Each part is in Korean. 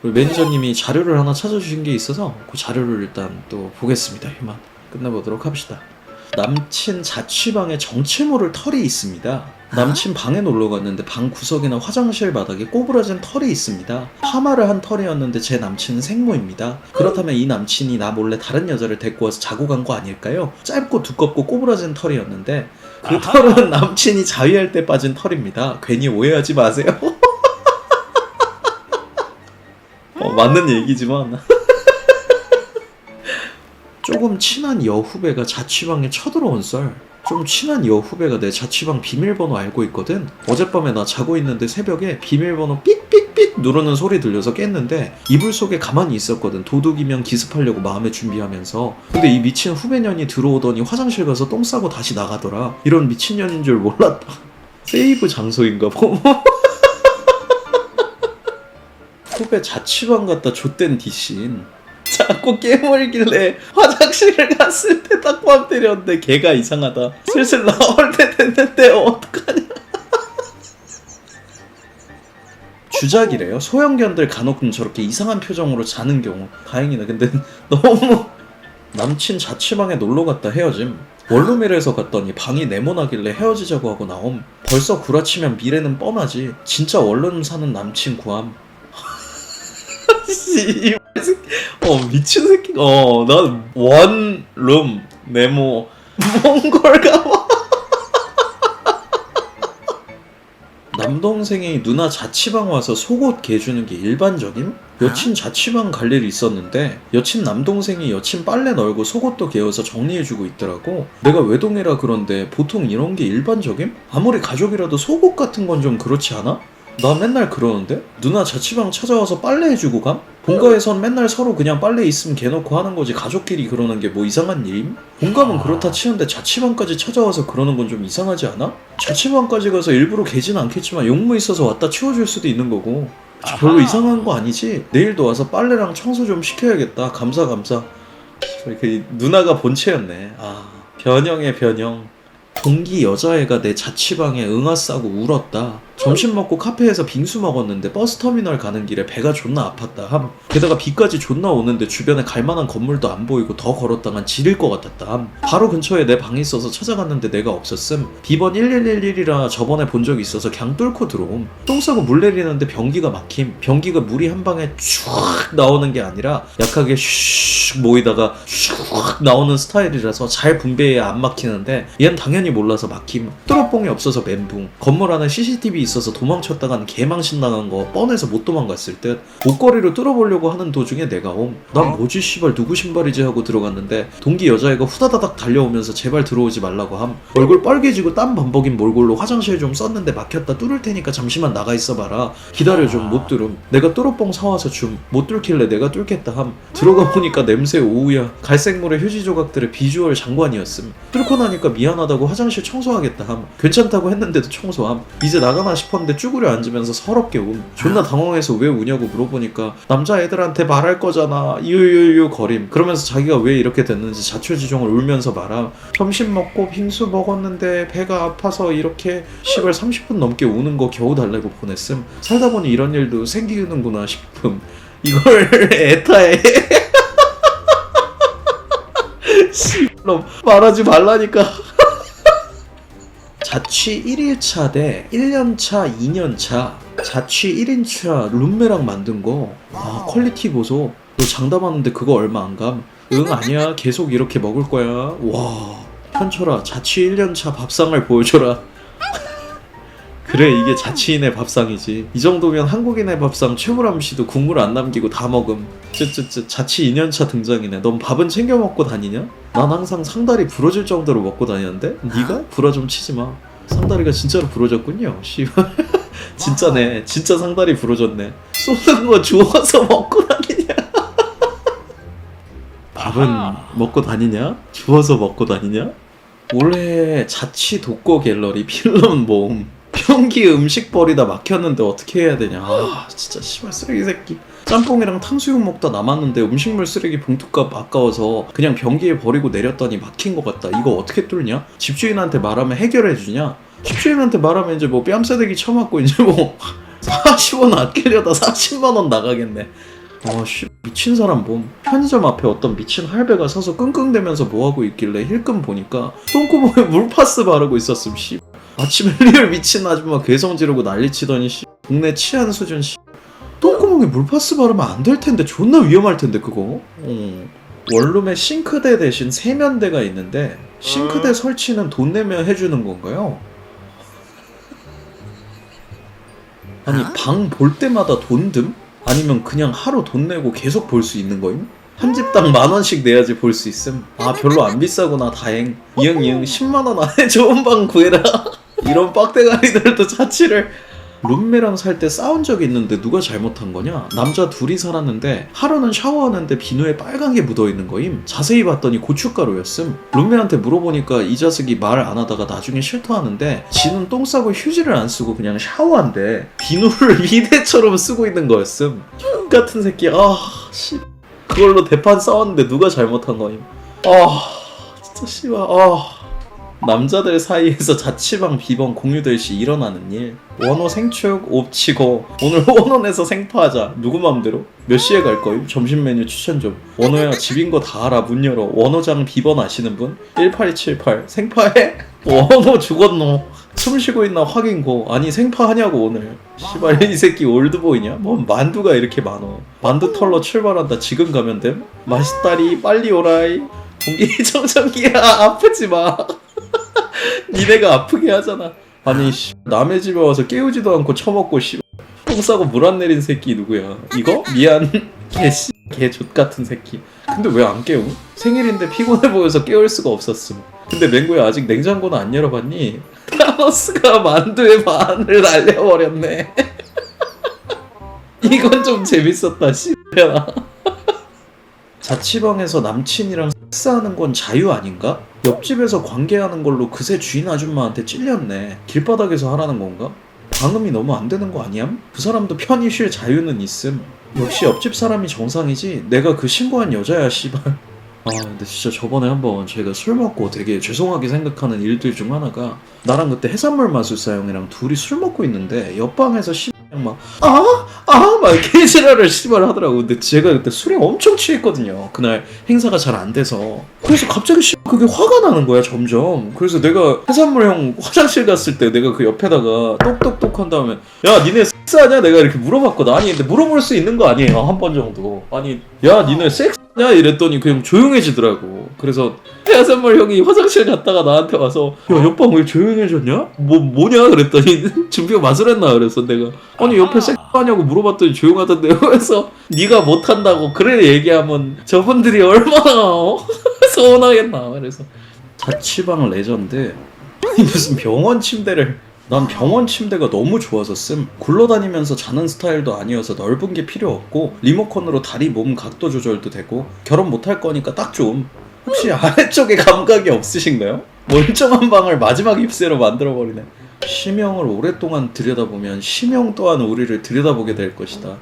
매니저님이 자료를 하나 찾아주신 게 있어서 그 자료를 일단 또 보겠습니다. 이만 끝내보도록 합시다. 남친 자취방에 정체모를 털이 있습니다. 남친 방에 놀러 갔는데 방 구석이나 화장실 바닥에 꼬부라진 털이 있습니다. 파마를 한 털이었는데 제 남친은 생모입니다. 그렇다면 이 남친이 나 몰래 다른 여자를 데리고 와서 자고 간 거 아닐까요? 짧고 두껍고 꼬부라진 털이었는데 그. 털은 남친이 자위할 때 빠진 털입니다. 괜히 오해하지 마세요. 맞는 얘기지만 조금 친한 여후배가 자취방에 쳐들어온 썰. 좀 친한 여후배가 내 자취방 비밀번호 알고 있거든. 어젯밤에 나 자고 있는데 새벽에 비밀번호 삑삑삑 누르는 소리 들려서 깼는데 이불 속에 가만히 있었거든. 도둑이면 기습하려고 마음의 준비하면서. 근데 이 미친 후배년이 들어오더니 화장실 가서 똥 싸고 다시 나가더라. 이런 미친년인 줄 몰랐다. 세이브 장소인가 보. 후배 자취방 갔다 좆된 디신. 자꾸 깨물길래 화장실을 갔을 때 딱밤 때렸는데 걔가 이상하다. 슬슬 나올 때 됐는데 어떡하냐. 주작이래요. 소형견들 간혹 저렇게 이상한 표정으로 자는 경우. 다행이네. 근데 너무 남친 자취방에 놀러 갔다 헤어짐. 원룸이라서 갔더니 방이 네모나길래 헤어지자고 하고 나옴. 벌써 구라치면 미래는 뻔하지. 진짜 원룸 사는 남친 구함 씨, 어 미친 새끼. 어 난 원룸 네모 몽골 가봐. 남동생이 누나 자취방 와서 속옷 개주는 게 일반적임? 여친 자취방 갈 일이 있었는데 여친 남동생이 여친 빨래 널고 속옷도 개어서 정리해주고 있더라고 내가 외동이라 그런데 보통 이런 게 일반적임? 아무리 가족이라도 속옷 같은 건 좀 그렇지 않아? 나 맨날 그러는데? 누나 자취방 찾아와서 빨래 해주고 감? 본가에선 맨날 서로 그냥 빨래 있으면 개놓고 하는 거지 가족끼리 그러는 게 뭐 이상한 일임? 본가는 그렇다 치는데 자취방까지 찾아와서 그러는 건 좀 이상하지 않아? 자취방까지 가서 일부러 개진 않겠지만 용무 있어서 왔다 치워줄 수도 있는 거고 별로 아하. 이상한 거 아니지? 내일도 와서 빨래랑 청소 좀 시켜야겠다 감사 감사 이렇게 누나가 본체였네 아 변형의 변형 동기 여자애가 내 자취방에 응아 싸고 울었다. 점심 먹고 카페에서 빙수 먹었는데 버스 터미널 가는 길에 배가 존나 아팠다. 함. 게다가 비까지 존나 오는데 주변에 갈만한 건물도 안 보이고 더 걸었다간 지릴 것 같았다. 함. 바로 근처에 내 방이 있어서 찾아갔는데 내가 없었음. 비번 1111이라 저번에 본 적이 있어서 그냥 뚫고 들어옴. 똥 싸고 물 내리는데 변기가 막힘. 변기가 물이 한 방에 쭉 나오는 게 아니라 약하게 슉 모이다가 슉 나오는 스타일이라서 잘 분배해야 안 막히는데 얘는 당연히 몰라서 막힘. 뚜러뽕이 없어서 멘붕. 건물 안에 CCTV 있어서 도망쳤다간 개망신 나간 거 뻔해서 못 도망갔을 듯. 옷걸이로 뚫어보려고 하는 도중에 내가 옴. 난 뭐지 씨발 누구 신발이지 하고 들어갔는데 동기 여자애가 후다다닥 달려오면서 제발 들어오지 말라고 함. 얼굴 빨개지고 땀 범벅인 몰골로 화장실 좀 썼는데 막혔다 뚫을 테니까 잠시만 나가 있어봐라. 기다려 좀 못 뚫음. 내가 뚜러뽕 사와서 줌. 못 뚫길래 내가 뚫겠다 함. 들어가 보니까 냄새 오우야. 갈색물의 휴지 조각들의 비주얼 장관이었음. 뚫고 나니까 미안하다고 화장실 청소하겠다 함. 괜찮다고 했는데도 청소함. 이제 나가나 싶었는데 쭈그려 앉으면서 서럽게 움. 존나 당황해서 왜 우냐고 물어보니까 남자애들한테 말할 거잖아. 유유유 거림. 그러면서 자기가 왜 이렇게 됐는지 자초지종을 울면서 말함. 점심 먹고 빙수 먹었는데 배가 아파서 이렇게 시발 30분 넘게 우는 거 겨우 달래고 보냈음. 살다 보니 이런 일도 생기는구나 싶음. 이걸. 씨발 말하지 말라니까. 자취 1일차 대 1년차, 2년차. 자취 1인차 룸메랑 만든 거. 아, 퀄리티 보소. 너 장담하는데 그거 얼마 안 감? 응, 아니야. 계속 이렇게 먹을 거야. 와. 현철아, 자취 1년차 밥상을 보여줘라. 그래, 이게 자취인의 밥상이지. 이 정도면 한국인의 밥상 최무람 씨도 국물 안 남기고 다 먹음. 쯔쯔쯔, 자취 2년차 등장이네. 넌 밥은 챙겨 먹고 다니냐? 난 항상 상다리 부러질 정도로 먹고 다니는데? 네가? 부러 좀 치지 마. 상다리가 진짜로 부러졌군요. 씨발. 진짜네. 진짜 상다리 부러졌네. 쏘는 거 주워서 먹고 다니냐? 밥은. 먹고 다니냐? 주워서 먹고 다니냐? 올해 자취 독거 갤러리 필름 모음 평기 음식 버리다 막혔는데 어떻게 해야 되냐. 아 진짜 씨발 쓰레기 새끼. 짬뽕이랑 탕수육 먹다 남았는데 음식물 쓰레기 봉투값 아까워서 그냥 변기에 버리고 내렸더니 막힌 것 같다. 이거 어떻게 뚫냐? 집주인한테 말하면 해결해 주냐? 집주인한테 말하면 이제 뭐 뺨싸대기 쳐맞고 이제 뭐 40원 아끼려다 40만원 나가겠네. 아씨 미친 사람 봄 편의점 앞에 어떤 미친 할배가 서서 끙끙대면서 뭐하고 있길래 힐끔 보니까 똥구멍에 물파스 바르고 있었음 씨 아침에 리얼 미친 아줌마 괴성 지르고 난리 치더니 씨 동네 치안 수준 씨 똥구멍에 물파스 바르면 안 될 텐데 존나 위험할 텐데 그거 어. 원룸에 싱크대 대신 세면대가 있는데 싱크대 설치는 돈 내면 해주는 건가요? 아니 방 볼 때마다 돈 듦? 아니면 그냥 하루 돈 내고 계속 볼 수 있는 거임? 한 집당 만 원씩 내야지 볼 수 있음. 아 별로 안 비싸구나 다행. 이응 이응 10만 원 안에 좋은 방 구해라. 이런 빡대가리들도 자취를 룸메랑 살 때 싸운 적이 있는데 누가 잘못한 거냐? 남자 둘이 살았는데 하루는 샤워하는데 비누에 빨간 게 묻어 있는 거임. 자세히 봤더니 고춧가루였음. 룸메한테 물어보니까 이 자식이 말안 하다가 나중에 실토하는데 지는 똥 싸고 휴지를 안 쓰고 그냥 샤워한대. 비누를 비데처럼 쓰고 있는 거였음. 같은 새끼. 아, 씨. 그걸로 대판 싸웠는데 누가 잘못한 거임? 아, 진짜 씨발. 아. 남자들 사이에서 자취방 비번 공유될 시 일어나는 일. 원호 생축 옵치고. 오늘 원혼에서 생파하자. 누구 맘대로? 몇 시에 갈 거임? 점심 메뉴 추천 좀. 원호야 집인 거 다 알아. 문 열어. 원호장 비번 아시는 분? 1878 생파해? 원호 죽었노. 숨 쉬고 있나 확인고. 아니 생파하냐고 오늘. 씨발 이 새끼 올드보이냐? 뭔 만두가 이렇게 많어. 만두 털러 출발한다. 지금 가면 됨? 맛있다리. 빨리 오라이. 공기청정기야. 아프지 마 니네가 아프게 하잖아. 아니 씨, 남의 집에 와서 깨우지도 않고 처먹고 씨. 똥 싸고 물 안 내린 새끼 누구야? 이거? 미안. 개씨 개족 같은 새끼. 근데 왜 안 깨우? 생일인데 피곤해 보여서 깨울 수가 없었음. 근데 맹구야 아직 냉장고는 안 열어봤니? 타노스가 만두의 반을 날려버렸네. 이건 좀 재밌었다 씨야. 자취방에서 남친이랑 섹스하는 건 자유 아닌가? 옆집에서 관계하는 걸로 그새 주인 아줌마한테 찔렸네. 길바닥에서 하라는 건가? 방음이 너무 안 되는 거 아니야? 그 사람도 편히 쉴 자유는 있음. 역시 옆집 사람이 정상이지. 내가 그 신고한 여자야, 씨발. 아, 근데 진짜 저번에 한번 제가 술 먹고 되게 죄송하게 생각하는 일들 중 하나가 나랑 그때 해산물 마술사 형이랑 둘이 술 먹고 있는데 옆방에서 씨 막 아! 아! 막 개지랄을 씨발 하더라고. 근데 제가 그때 술에 엄청 취했거든요. 그날 행사가 잘 안 돼서. 그래서 갑자기 씨 그게 화가 나는 거야, 점점. 그래서 내가 해산물 형 화장실 갔을 때 내가 그 옆에다가 똑똑똑 한 다음에 야, 니네 섹스하냐? 내가 이렇게 물어봤거든. 아니, 근데 물어볼 수 있는 거 아니에요. 한 번 정도. 아니, 야, 니네 섹스하 냐? 이랬더니 그냥 조용해지더라고. 그래서 해산물 형이 화장실 갔다가 나한테 와서 야 옆방 왜 조용해졌냐? 뭐 뭐냐 그랬더니 준비가 마술했나 그래서 내가 아니 옆에 섹스하냐고 물어봤더니 조용하던데 그래서 네가 못한다고 그래 얘기하면 저분들이 얼마나 어? 서운하겠나 그래서 자취방 레전드 무슨 병원 침대를 난 병원 침대가 너무 좋아서 씀. 굴러다니면서 자는 스타일도 아니어서 넓은 게 필요 없고 리모컨으로 다리 몸 각도 조절도 되고 결혼 못할 거니까 딱 좋음. 혹시 아래쪽에 감각이 없으신가요? 멀쩡한 방을 마지막 입새로 만들어버리네. 심형을 오랫동안 들여다보면 심형 또한 우리를 들여다보게 될 것이다.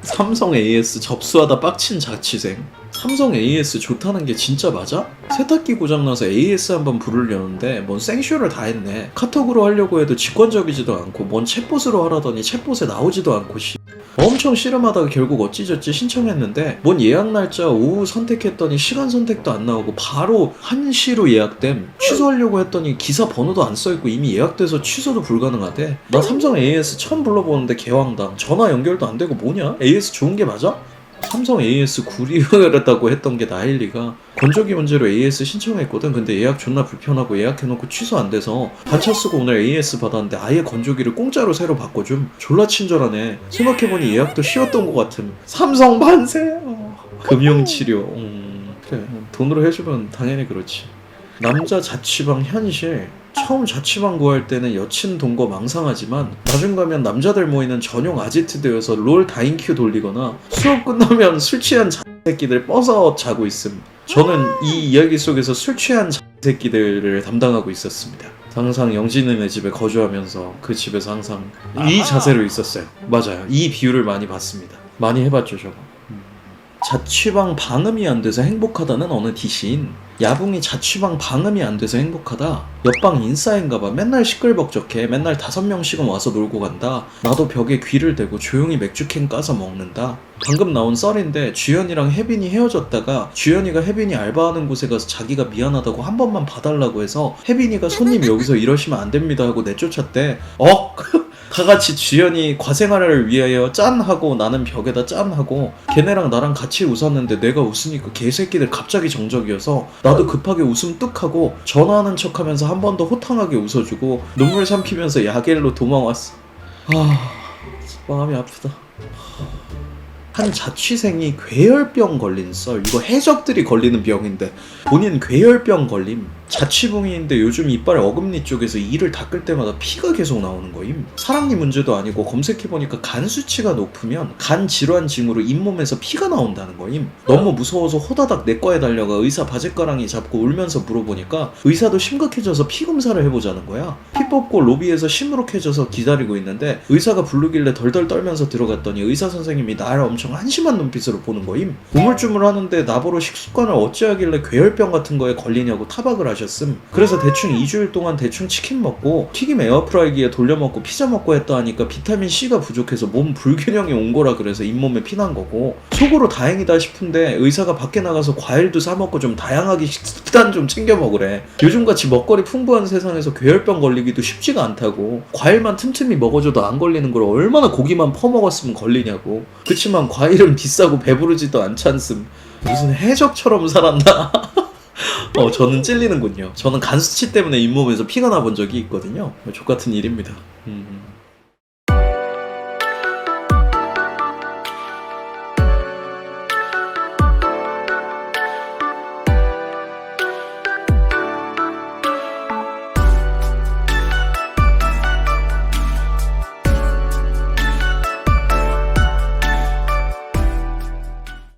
삼성 AS 접수하다 빡친 자취생 삼성 AS 좋다는 게 진짜 맞아? 세탁기 고장나서 AS 한번 부르려는데 뭔 생쇼를 다 했네 카톡으로 하려고 해도 직관적이지도 않고 뭔 챗봇으로 하라더니 챗봇에 나오지도 않고 씨. 엄청 씨름하다가 결국 어찌저찌 신청했는데 뭔 예약 날짜 오후 선택했더니 시간 선택도 안 나오고 바로 1시로 예약됨 취소하려고 했더니 기사 번호도 안 써있고 이미 예약돼서 취소도 불가능하대 나 삼성 AS 처음 불러보는데 개왕당 전화 연결도 안 되고 뭐냐? AS 좋은 게 맞아? 삼성 AS 구리였다고 했던 게 나일리가 건조기 문제로 AS 신청했거든. 근데 예약 존나 불편하고 예약해놓고 취소 안 돼서 반차 쓰고 오늘 AS 받았는데 아예 건조기를 공짜로 새로 바꿔줌. 졸라 친절하네. 생각해보니 예약도 쉬웠던 것 같음 삼성 만세. 어. 금융치료. 음, 그래. 돈으로 해주면 당연히 그렇지. 남자 자취방 현실 처음 자취방 구할 때는 여친 동거 망상하지만 나중 가면 남자들 모이는 전용 아지트 되어서 롤 다인큐 돌리거나 수업 끝나면 술 취한 새끼들 뻗어 자고 있음. 저는 이 이야기 속에서 술 취한 새끼들을 담당하고 있었습니다. 항상 영진이네 집에 거주하면서 그 집에서 항상 이 자세로 있었어요. 맞아요. 이 비유를 많이 봤습니다. 많이 해봤죠 저거. 음. 자취방 방음이 안 돼서 행복하다는 어느 디시인 야붕이 자취방 방음이 안 돼서 행복하다. 옆방 인싸인가봐. 맨날 시끌벅적해. 맨날 다섯 명씩은 와서 놀고 간다. 나도 벽에 귀를 대고 조용히 맥주캔 까서 먹는다. 방금 나온 썰인데 주연이랑 혜빈이 헤어졌다가 주연이가 혜빈이 알바하는 곳에 가서 자기가 미안하다고 한 번만 봐달라고 해서 혜빈이가 손님 여기서 이러시면 안 됩니다 하고 내쫓았대. 어? 다 같이 주연이 과생활을 위하여 짠 하고 나는 벽에다 짠 하고 걔네랑 나랑 같이 웃었는데 내가 웃으니까 개새끼들 갑자기 정적이어서 나도 급하게 웃음 뚝 하고 전화하는 척 하면서 한 번 더 호탕하게 웃어주고 눈물 삼키면서 야겔로 도망왔어. 아 마음이 아프다. 한 자취생이 괴혈병 걸린 썰. 이거 해적들이 걸리는 병인데 본인 괴혈병 걸림 자취붕이인데 요즘 이빨 어금니 쪽에서 이를 닦을 때마다 피가 계속 나오는 거임. 사랑니 문제도 아니고 검색해보니까 간 수치가 높으면 간 질환 징후로 잇몸에서 피가 나온다는 거임. 너무 무서워서 호다닥 내과에 달려가 의사 바짓가랑이 잡고 울면서 물어보니까 의사도 심각해져서 피 검사를 해보자는 거야. 피 뽑고 로비에서 시무룩해져서 기다리고 있는데 의사가 부르길래 덜덜 떨면서 들어갔더니 의사 선생님이 나를 엄청 한심한 눈빛으로 보는 거임. 우물쭈물 하는데 나보러 식습관을 어찌하길래 괴혈병 같은 거에 걸리냐고 타박을 하 셨음. 그래서 대충 2주일 동안 대충 치킨 먹고 튀김 에어프라이기에 돌려 먹고 피자 먹고 했다 하니까 비타민C가 부족해서 몸 불균형이 온 거라 그래서 잇몸에 피난 거고 속으로 다행이다 싶은데 의사가 밖에 나가서 과일도 사 먹고 좀 다양하게 식단 좀 챙겨 먹으래. 요즘같이 먹거리 풍부한 세상에서 괴혈병 걸리기도 쉽지가 않다고. 과일만 틈틈이 먹어줘도 안 걸리는 걸 얼마나 고기만 퍼먹었으면 걸리냐고. 그치만 과일은 비싸고 배부르지도 않잖음 무슨 해적처럼 살았나 어 저는 찔리는군요. 저는 간 수치 때문에 잇몸에서 피가 나본 적이 있거든요. 족 같은 일입니다. 음.